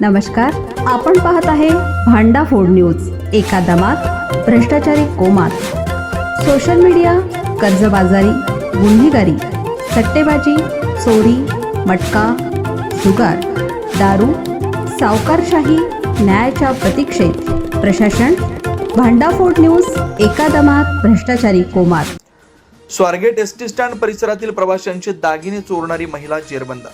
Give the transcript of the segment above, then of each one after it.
नमस्कार आपण पाहत आहे भांडा फोड न्यूज एका दमात भ्रष्टाचारी कोमात. सोशल मीडिया कर्जबाजारी गुन्हेगारी सट्टेबाजी चोरी मटका जुगार दारू सावकारशाही न्यायाच्या प्रतीक्षेत. प्रशासन भांडाफोड न्यूज एका दमात भ्रष्टाचारी कोमात. स्वारगेट एस टी स्टँड परिसरातील प्रवाशांचे दागिने चोरणारी महिला जेरबंद.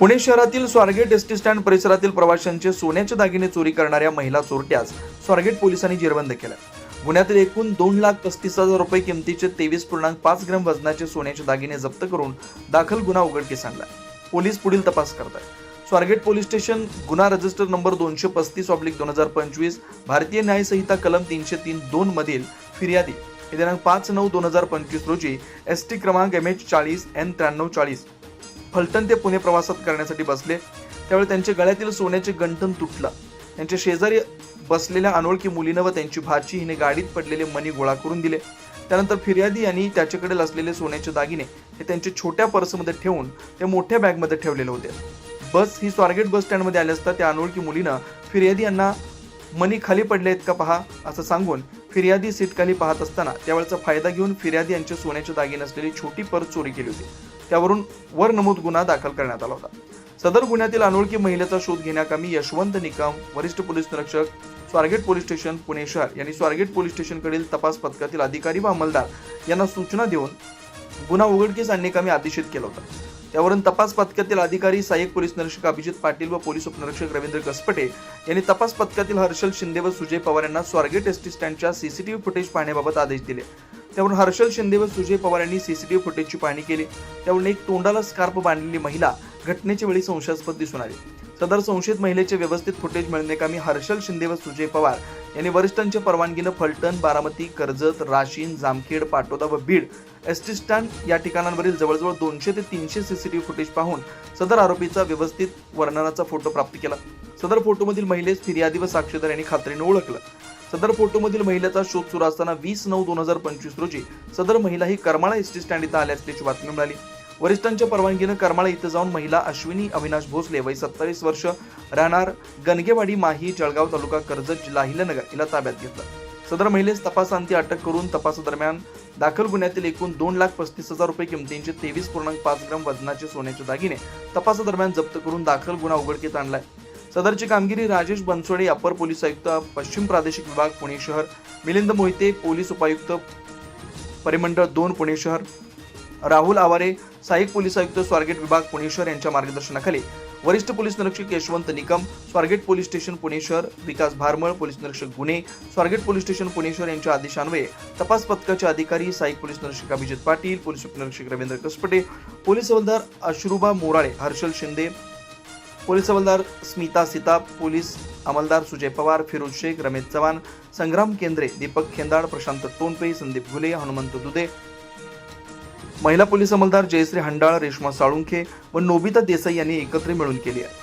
पुणे शहरातील स्वारगेट एस टी स्टँड परिसरातील प्रवाशांचे सोन्याचे दागिने चोरी करणाऱ्या महिला चोरट्यास स्वारगेट पोलिसांनी जेरबंद केलं. गुन्ह्यातील एकूण दोन लाख पस्तीस हजार रुपये किमतीचे तेवीस पूर्णांक पाच ग्रॅम वजनाचे सोन्याचे दागिने जप्त करून दाखल गुन्हा उघडकीस आणला पोलीस पुढील तपास करत आहेत स्वारगेट पोलीस स्टेशन गुन्हा रजिस्टर नंबर दोनशे पस्तीस ऑब्लिक दोन हजार पंचवीस भारतीय न्याय संहिता कलम तीनशे तीन दोन मधील फिर्यादी दिनांक पाच नऊ दोन हजार पंचवीस रोजी एस टी क्रमांक एम एच चाळीस एन त्र्याण्णव चाळीस फलटण ते पुणे प्रवासात करण्यासाठी बसले. त्यावेळी त्यांच्या गळ्यातील सोन्याचे गंठन तुटलं. त्यांच्या शेजारी बसलेल्या अनोळखी मुलीनं व त्यांची भाची हिने गाडीत पडलेले मनी गोळा करून दिले. त्यानंतर फिर्यादी यांनी त्याच्याकडे असलेले सोन्याचे दागिने हे त्यांच्या छोट्या पर्समध्ये ठेवून ते मोठ्या बॅगमध्ये ठेवलेले होते. बस ही स्वारगेट बस स्टँडमध्ये आली असता त्या अनोळखी मुलीनं फिर्यादी यांना मनी खाली पडले आहेत का पहा असं सांगून फिर्यादी सीट खाली पाहत असताना त्यावेळेचा फायदा घेऊन फिर्यादी यांच्या सोन्याचे दागिने असलेली छोटी पर्स चोरी केली होती. त्यावरून वर नमूद गुन्हा दाखल करण्यात आला होता. सदर गुन्ह्यातील अनोळखी महिलेचा शोध घेण्याकामी यशवंत निकम वरिष्ठ पोलीस निरीक्षक स्वारगेट पोलीस स्टेशन पुणे शहर यांनी स्वारगेट पोलीस स्टेशनकडील तपास पथकातील अधिकारी व अंमलदार यांना सूचना देऊन गुन्हा उघडकीस आणण्याकामी आदेशित केला होता. त्यावरून तपास पथकातील अधिकारी सहाय्यक पोलीस निरीक्षक अभिजित पाटील व पोलीस उपनिरीक्षक रवींद्र कसपटे यांनी तपास पथकातील हर्षल शिंदे व सुजय पवार यांना स्वारगेट एस टी स्टँडच्या सीसीटीव्ही फुटेज पाहण्याबाबत आदेश दिले. त्यावरून हर्षल शिंदे व सुजय पवार यांनी सीसीटीव्ही फुटेजची पाहणी केली. त्यावरून एक तोंडाला स्कार्फ बांधलेली महिला घटनेच्या वेळी संशयास्पद दिसून आली. सदर संशयित महिलेचे व्यवस्थित फुटेज मिळण्याकामी हर्षल शिंदे व सुजय पवार यांनी वरिष्ठांच्या परवानगीनं फलटण बारामती कर्जत राशीन जामखेड पाटोदा व बीड एस टी स्टँड या ठिकाणांवरील जवळजवळ दोनशे ते तीनशे सीसीटीव्ही फुटेज पाहून सदर आरोपीचा व्यवस्थित वर्णनाचा फोटो प्राप्त केला. सदर फोटोमधील महिलेस फिर्यादी व साक्षीदार यांनी खात्रीने ओळखलं. सदर फोटोमधील महिलेचा शोध सुरू असताना वीस नऊ दोन हजार पंचवीस रोजी सदर महिला ही करमाळा एस टी स्टँड इथं आल्या असल्याची बातमी मिळाली. वरिष्ठांच्या परवानगीनं करमाळा इथं जाऊन महिला अश्विनी अविनाश भोसले वय सत्तावीस वर्ष राहणार गणगेवाडी माही जळगाव तालुका कर्जत जिल्हा हिलनगर हिला ताब्यात घेतलं. सदर महिलेस तपासांती अटक करून तपासादरम्यान दाखल गुन्ह्यातील एकूण दोन लाख पस्तीस हजार रुपये किमतींचे तेवीस पूर्णांक पाच ग्राम वजनाचे सोन्याचे दागिने तपासादरम्यान जप्त करून दाखल गुन्हा उघडकीत आणलाय. सदरची कामगिरी राजेश बनसोडे अपर पोलीस आयुक्त पश्चिम प्रादेशिक विभाग पुणे शहर. मिलिंद मोहिते पोलीस उपायुक्त परिमंडळ दोन पुणे शहर. राहुल आवारे सहाय्यक पोलीस आयुक्त स्वारगेट विभाग पुणे शहर यांच्या मार्गदर्शनाखाली. वरिष्ठ पोलीस निरीक्षक यशवंत निकम स्वारगेट पोलीस स्टेशन पुणे शहर. विकास भारमळ पोलीस निरीक्षक गुन्हे. स्वारगेट पोलीस स्टेशन पुणे शहर यांच्या आदेशान्वये तपास पथकाचे अधिकारी सहाय्यक पोलीस निरीक्षक अभिजित पाटील पोलीस उपनिरीक्षक रवींद्र कसपटे पोलीस हवालदार अश्रुबा मोराळे हर्षल शिंदे पोलीस अंमलदार स्मिता सीताप पोलीस अंमलदार सुजय पवार फिरोज शेख रमेश चव्हाण संग्राम केंद्रे दीपक खेंदाड प्रशांत टोनपे संदीप घुले हनुमंत दुदे महिला पोलीस अंमलदार जयश्री हंडाळ रेश्मा साळुंखे व नोबिता देसाई यांनी एकत्र मिळून केली आहे.